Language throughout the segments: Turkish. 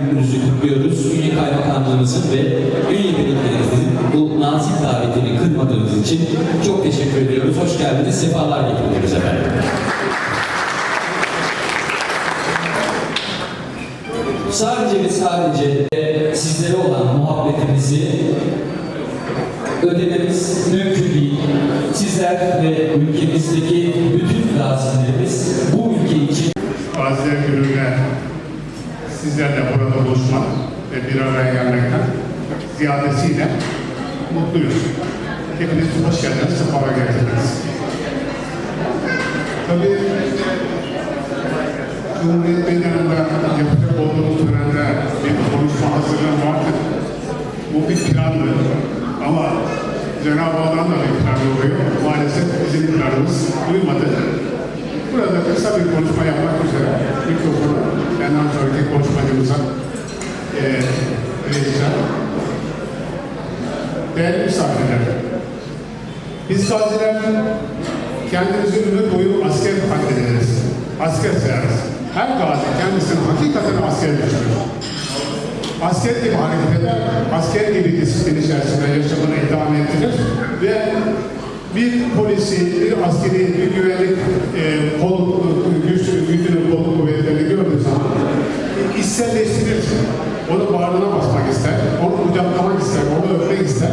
gününüzü kutluyoruz. Ünye Kaymakamlığımızın ve Ünye Belediye'mizin bu nazik davetini kırmadığınız için çok teşekkür ediyoruz. Hoş geldiniz, sefalar getirdiniz efendim. Sadece ve sadece sizlere olan muhabbetimizi ödememiz mümkün değil. Sizler ve ülkemizdeki bütün gazilerimiz bu ülke için Gaziler Günü'ne sizlerle burada buluşmak ve bir araya gelmekten ziyadesiyle mutluyuz. Hepiniz hoş geldiniz, sefalar getirdiniz. Tabii Cumhuriyet Meydanı'nda yapacak olduğumuz törende bir konuşma hazırlığı vardı. Bu bir plandı ama Cenab-ı Allah'ın da bir planı oluyor. Maalesef bizim planımız uymadı. Burada kısa bir konuşma yapmak üzere mikrofonu vereceğim. Değerli misafirler, biz gaziler kendimizi ömür boyu asker katlederiz, asker sayarız. Her gazi kendisini hakikaten asker düşünür. Asker gibi hareket eder, asker gibi disiplin içerisinde yaşamını idame ettirir ve bir polisi, bir askeri, bir güvenlik e, kol, güç, gücünün kolu kuvvetlerini gördüğü zaman içselleştirir. Onu bağrına basmak ister, onu kucaklamak ister, onu öpmek ister.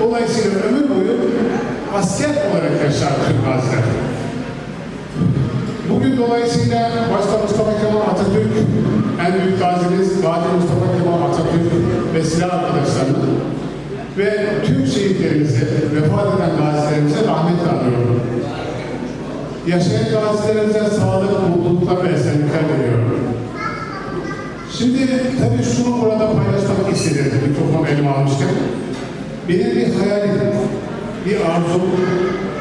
Dolayısıyla ömür boyu asker olarak yaşar Türk gaziler. Dolayısıyla başta Mustafa Kemal Atatürk, en büyük gazimiz Gazi Mustafa Kemal Atatürk ve silah arkadaşlarını ve tüm şehitlerimize, vefat eden gazilerimize rahmet anıyorum. Yaşayan gazilerimize sağlık, mutluluklar ve esenlikler diliyorum. Şimdi tabii şunu burada paylaşmak istedim mikrofonu elime almışken. Benim bir hayalim, bir arzum,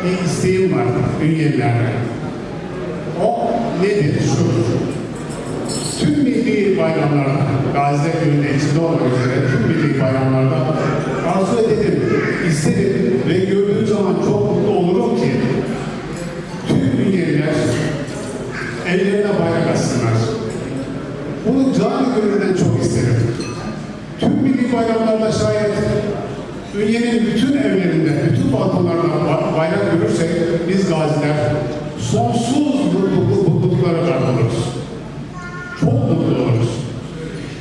bir isteğim var Ünyelilerle. O nedir? Şu. Tüm milli bayramlarda, Gaziler Günü'nde içinde olmak üzere tüm milli bayramlarda arzu ederim, isterim ve gördüğüm zaman çok mutlu olurum ki tüm ünyeliler ellerine bayrak assınlar. Bunu canı gönülden çok isterim. Tüm milli bayramlarda şayet Ünye'nin bütün evlerinde, bütün balkonlarında ba- bayrak görürsek biz gaziler sonsuz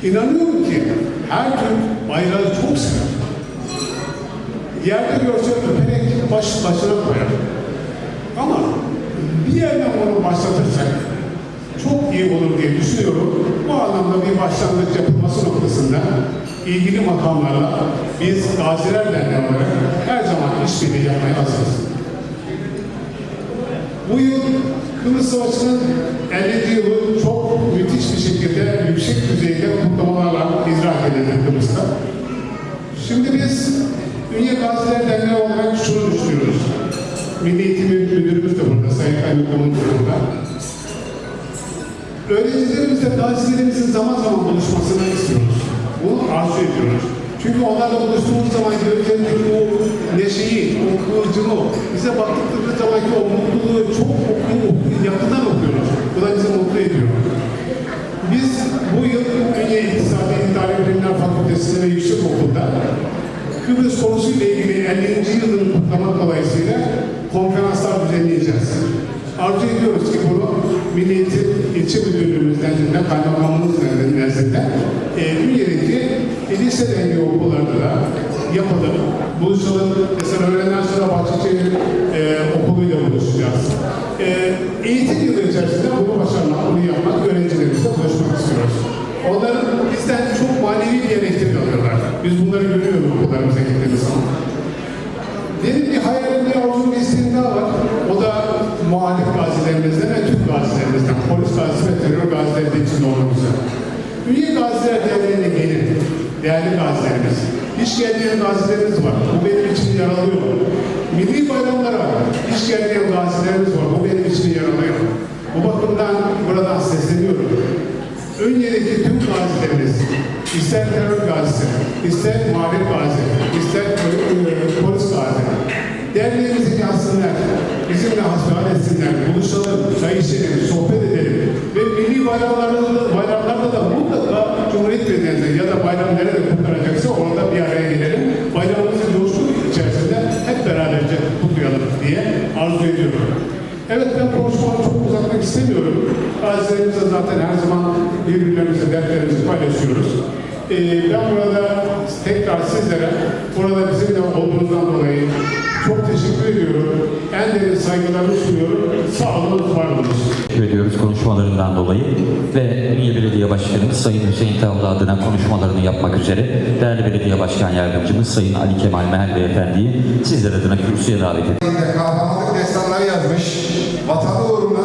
İnanıyorum ki her Türk bayrağı çok sever. Yerde görse öperek baş, başına koyar. Ama bir yerden onu başlatırsak çok iyi olur diye düşünüyorum. Bu anlamda bir başlangıç yapılması noktasında ilgili makamlarla biz Gaziler Derneği olarak her zaman işbirliği yapmaya hazırız. Bu yıl Kıbrıs Savaşı'nın 50. yılı çok müthiş bir şekilde yüksek Derneği olarak şunu düşünüyoruz. Milli Eğitim Müdürümüz de burada, Sayın Kaymakamımız da burada. Öğrencilerimizle gazilerimizin zaman zaman buluşmasını istiyoruz. Bunu arzu ediyoruz. Çünkü onlarla buluştuğumuz zaman gözlerindeki o neşeyi, o kıvılcımı, bize baktıkları zamanki o mutluluğu çok oku, yakından okuyoruz. Bu da bizi mutlu ediyor. Biz bu yıl Ünye İktisadi İdare Bilimler Fakültesi'nde ve Yüksek Okul'da Kıbrıs konusuyla ilgili 50. yılını kutlamak dolayısıyla konferanslar düzenleyeceğiz. Arzu ediyoruz ki bunu Milli Eğitim İlçe Müdürlüğümüz nezdinde, kaymakamımız nezdinde e, e, lise rengi okullarda da yapalım, buluşalım. Mesela öğleden sonra Bahçeşehir e, okuluyla buluşacağız. E, eğitim yılı içerisinde bunu başarmak, bunu yapmak, öğrencilerimizle buluşmak istiyoruz. Onların bizden çok manevi bir elektrik alıyorlar. Biz bunları görüyoruz okullarımıza gittiğimiz zaman. Benim bir hayalim, bir arzum, bir isteğim daha var. O da muhalif gazilerimizden ve Türk gazilerimizden, polis gazisi ve terör gazileri de içinde olmak üzere. Derneği'ne gelin, değerli gazilerimiz. İş gelmeyen gazilerimiz var. Bu benim için yaralıyor. Milli bayramlara iş gelmeyen gazilerimiz var. Bu benim için yaralıyor. Bu bakımdan buradan sesleniyorum. Ünye'deki tüm gazilerimiz, ister terör gazisi, ister muhalif gazi, ister polis gazi, derneğimizi yazsınlar, bizimle hasbihal etsinler, buluşalım, çay içelim, sohbet edelim ve milli bayramlarda arzu ediyorum. Evet ben konuşmamı çok uzatmak istemiyorum. Gazilerimizle zaten her zaman birbirlerimizle dertlerimizi paylaşıyoruz. Ee, ben burada tekrar sizlere burada bizimle olduğunuzdan dolayı çok teşekkür ediyorum. En derin saygılarımı sunuyorum. Sağ olun, var olun. Teşekkür ediyoruz konuşmalarından dolayı ve Ünye Belediye Başkanımız Sayın Hüseyin Tavla adına konuşmalarını yapmak üzere değerli Belediye Başkan Yardımcımız Sayın Ali Kemal Mehel Beyefendi'yi sizler adına kürsüye davet ediyoruz. Yazmış, vatanı uğruna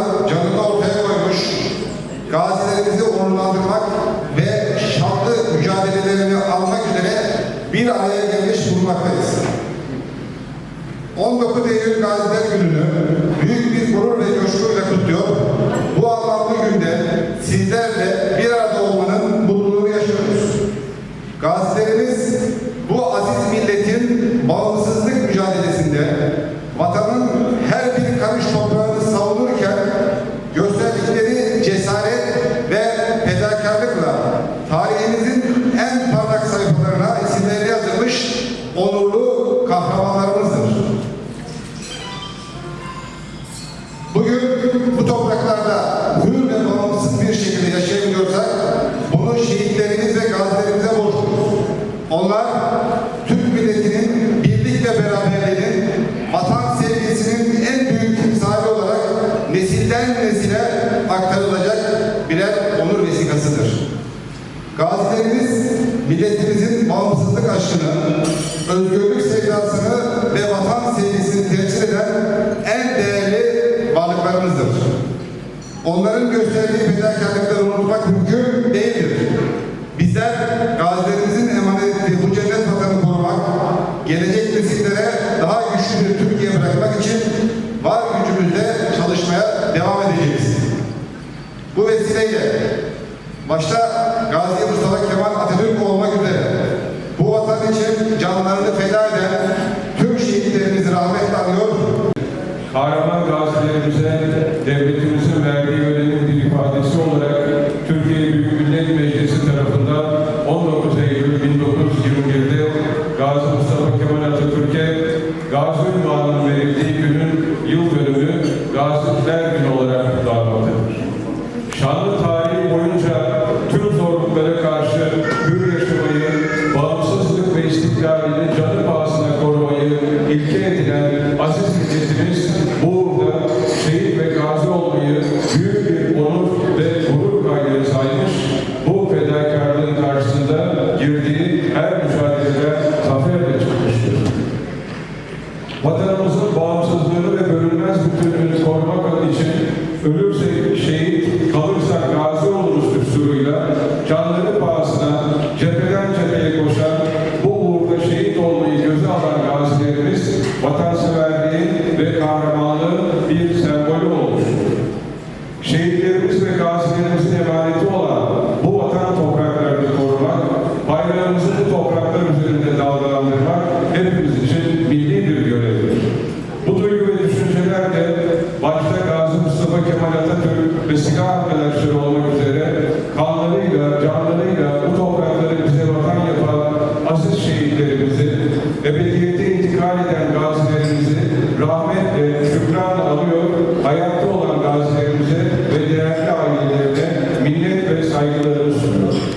Gazilerimiz milletimizin bağımsızlık aşkını, özgürlük sevdasını ve vatan sevgisini temsil eden en değerli varlıklarımızdır. Onların gösterdiği fedakarlıkları unutmak mümkün değildir. Bizler gazilerimizin emanet ettiği bu cennet vatanı korumak, gelecek nesillere daha güçlü bir Türkiye bırakmak için var gücümüzle çalışmaya devam edeceğiz. Bu vesileyle başta Gazi Mustafa Kemal Atatürk olmak üzere bu vatan için canlarını feda eden tüm şehitlerimizi rahmetle anıyor. Kahraman gazilerimize devletimizin verdiği önemin bir ifadesi olarak Türkiye Büyük Millet Meclisi tarafından 19 Eylül 1921'de Gazi Mustafa Kemal Atatürk'e Gazi Ünvanı'nın verildiği günün yıl dönümü Gaziler Кришна Кашни Кришна Вари Тола.